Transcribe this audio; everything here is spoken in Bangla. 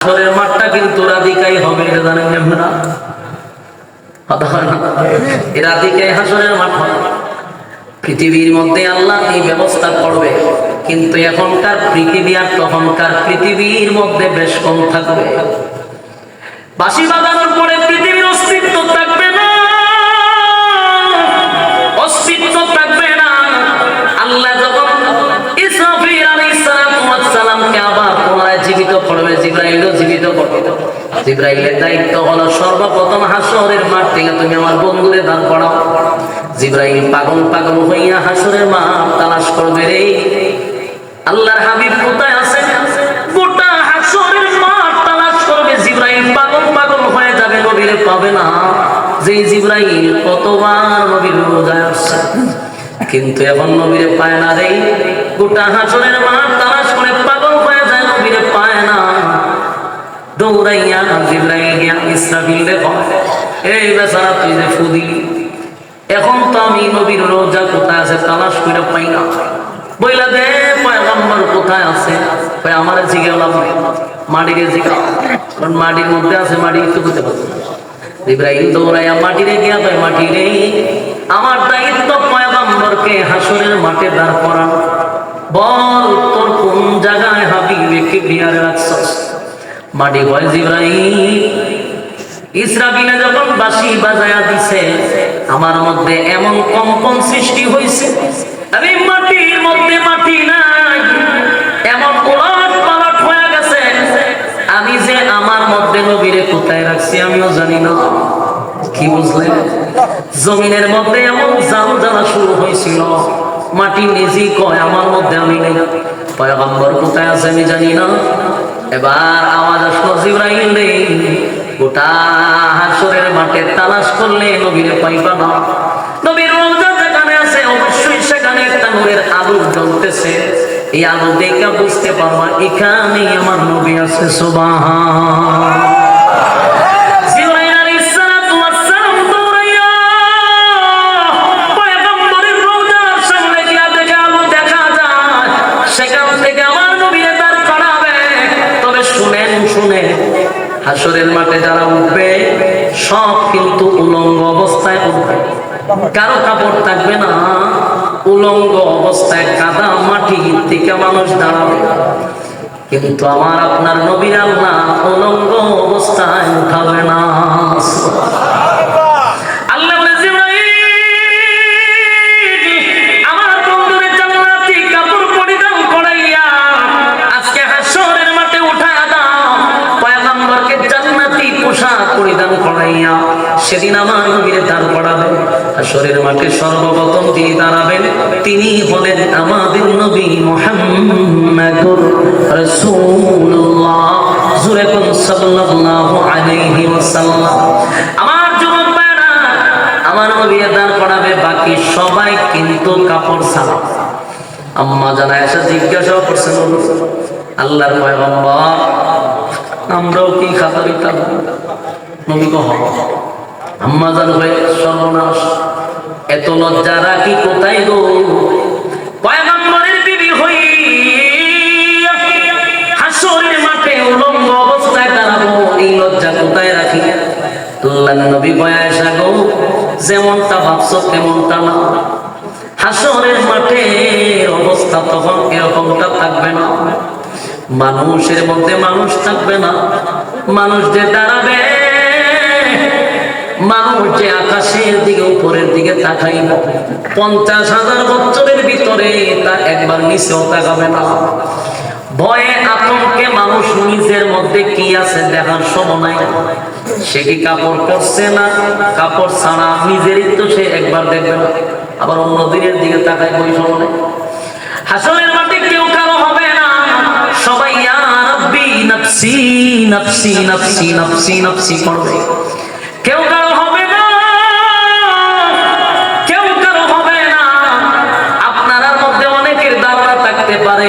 হাসরের মাঠটা কিন্তু রাধিকাই হবে, এটা জানেন আপনারা? পৃথিবীর আল্লাহ অস্তিত্ব থাকবে অস্তিত্ব থাকবে না। আবার জিব্রাইলের দায়িত্ব হলো সর্বপ্রথম হাসরের মাঠ থেকে তুমি আমার বন্ধুরে দান করাও জিব্রাইল পাগল পাগল হইয়া হাসরের মাঠ তালাশ করবে রে। আল্লাহর হাবিব কোথায় আছে গোটা হাসরের মাঠ তালাশ করবে। জিব্রাইল পাগল পাগল হয়ে যাবে, নবীরে পাবে না। যে জিব্রাইল কতবার নবীর রোজায় আসছে। কিন্তু এখন নবীরে পায় না রে। গোটা হাসরের মাঠ তালাশ দৌড়াইয়া জিব্রাইল ইসরাফিল দেখো এই বেচারা তুই যে ফুদি, এখন তো আমি নবীর রোজা কোথায় আছে তালাশ করে পাই না। বইলা দে, পয়গম্বর কোথায় আছে? কই আমার জিগে লাভ নেই। মাটিরে জিগা কারণ মাটির মধ্যে আছে, মাটি একটু করতে পারবে ইব্রাহিম দৌড়াইয়া মাটিরে গিয়া কয়, মাটিরে, আমার দায়িত্ব পয়গম্বরকে হাসরের মাঠে দাঁড় করানো। বল তোর কোন জায়গায় হাবিবেকে বিয়ারে রাখছস? মাটি কয় জিব্রাহিম ইসরাফিলে যখন বাঁশি বাজায়া দিছে, আমার মধ্যে এমন কম্পন সৃষ্টি হয়েছে আমি মাটির মধ্যে মাটি নাই, এমন উলট পালট হয়ে গেছে, আমি যে আমার মধ্যে নবীরে কোথায় রাখছি আমিও জানি না। কি বুঝলেন? জমিনের মধ্যে এমন জাল জ্বালা শুরু হয়েছিল, মাটি নিজেই কয়, আমার মধ্যে আমি নেই। পয়গম্বর কোথায় আছে আমি জানি না। এবার আওয়াজ আসলো জিব্রাইল রে। গোটা হাসরের মাঠে তালাশ করলে নবীরে পাইবা না নবীর রোজা যেখানে আছে, অবশ্যই সেখানে একটা নূরের আলো জ্বলতেছে। এই আলো দেখে বুঝতে পারবা, এখানেই আমার নবী আছে, সুবহান। হাসরের মাঠে যারা উঠবে, সব কিন্তু উলঙ্গ অবস্থায় উঠবে। কারও কাপড় থাকবে না, উলঙ্গ অবস্থায় কাদা মাটি থেকে মানুষ দাঁড়াবে। কিন্তু আমার আপনার নবীর আল্লাহ উলঙ্গ অবস্থায় উঠাবে না। সেদিন আমার নবীরে দান করাবে হাসরের মাঠে সর্বপ্রথম তিনি দাঁড়াবেন, তিনি হলেন আমাদের নবী মুহাম্মাদুর রাসূলুল্লাহ। জুরে সাল্লাল্লাহু আলাইহি ওয়াসাল্লাম। আমার যুবক ভাইরা আমার নবী দান করাবে বাকি সবাই কিন্তু কাপড় ছাড়া। আম্মা জানা এসে জিজ্ঞাসা করছেন আল্লাহর পয়গম্বর, আমরাও কি খাতা দিতাম? নবী কহ আম্মা জান হয়ে সর্বনাশ। এত লজ্জা রাখি কোথায় গো? পয়গম্বরের বিবি হই হাসরের মাঠে উলঙ্গ অবস্থায় দাঁড়াবো। এই লজ্জা কোথায় রাখি? আল্লাহ নবী বয়াসা গো, যেমনটা ভাবছ তেমনটা না। হাসরের মাঠে অবস্থা তখন এরকমটা থাকবে না। মানুষের মধ্যে মানুষ থাকবে না। মানুষ যে দাঁড়াবে মানুষ যে আকাশের দিকে, উপরের দিকে তাকাইব। পঞ্চাশ হাজার বছরের ভিতরে তা একবার নিচেও তাকাবে না। ভয়ে আতঙ্কে মানুষ নিজের মধ্যে কি আছে দেখার সময় নাই। সে কি কাপড় পরছে না? কাপড় ছাড়া নিজেরই তো সে একবার দেখবে না। আবার অন্য দিনের দিকে তাকায় ওই সময় হাসনের মাঠে কেউ কারও হবে না। সবাই নফসি নফসি নফসি নফসি নফসি করবে